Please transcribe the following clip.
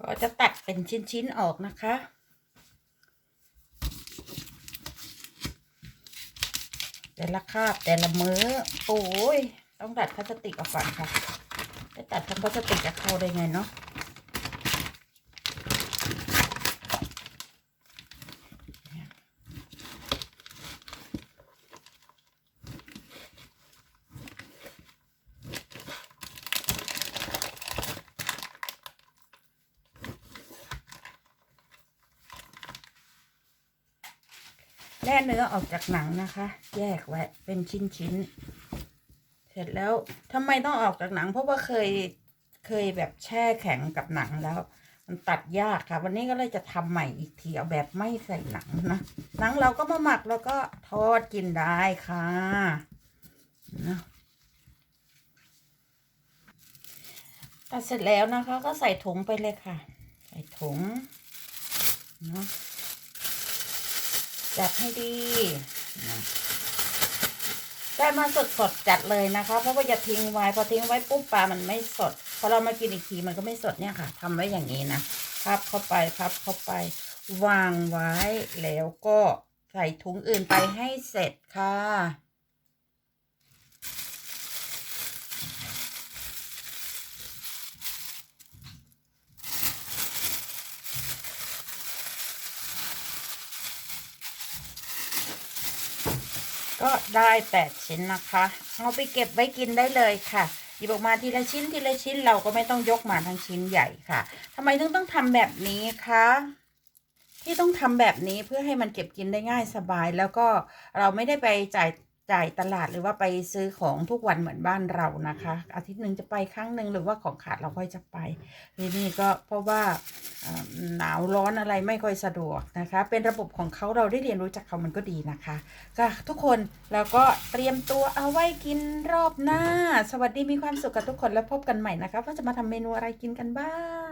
ก็จะตัดเป็นชิ้นๆออกนะคะ แต่ละคาบแต่ละมือ้อโอ้ยต้องตัดพลาสติกออกก่อนค่ะจะตัดทำพลาสติกจะเข้าได้ไงเนาะ แล่เนื้อออกจากหนังนะคะ แยกไว้เป็นชิ้นๆ เสร็จแล้วทำไมต้องออกจากหนัง เพราะว่าเคยเคยแบบแช่แข็งกับหนังแล้ว มันตัดยากค่ะ วันนี้ก็เลยจะทำใหม่อีกทีเอาแบบไม่ใส่หนังนะหนังเราก็มาหมักแล้วก็ทอดกินได้ค่ะนะตัดเสร็จแล้วนะคะ ก็ใส่ถุงไปเลยค่ะ ใส่ถุงเนาะ จัดให้ดีได้มาสดสดๆจัดเลยนะคะ เพราะว่าอย่าทิ้งไว้พอทิ้งไว้ปุ๊บปลามันไม่สดพอเรามากินอีกทีมันก็ไม่สดเนี่ยค่ะทำไว้อย่างนี้นะพับเข้าไปพับเข้าไป วางไว้แล้วก็ใส่ถุงอื่นไปให้เสร็จค่ะ ก็ได้แปดชิ้นนะคะเอาไปเก็บไว้กินได้เลยค่ะหยิบออกมาทีละชิ้นทีละชิ้นเราก็ไม่ต้องยกมาทั้งชิ้นใหญ่ค่ะทำไมถึงต้องทำแบบนี้คะที่ต้องทำแบบนี้เพื่อให้มันเก็บกินได้ง่ายสบาย แล้วก็เราไม่ได้ไปจ่ายจ่ายตลาดหรือว่าไปซื้อของทุกวันเหมือนบ้านเรานะคะ อาทิตย์หนึ่งจะไปครั้งหนึ่งหรือว่าของขาดเราค่อยจะไปทีนี่ก็เพราะว่า หนาวร้อนอะไรไม่ค่อยสะดวกนะคะ เป็นระบบของเขาเราได้เรียนรู้จากเขามันก็ดีนะคะก็ทุกคนแล้วก็เตรียมตัวเอาไว้กินรอบหน้า สวัสดีมีความสุขกับทุกคนแล้วพบกันใหม่นะคะ ว่าจะมาทำเมนูอะไรกินกันบ้าง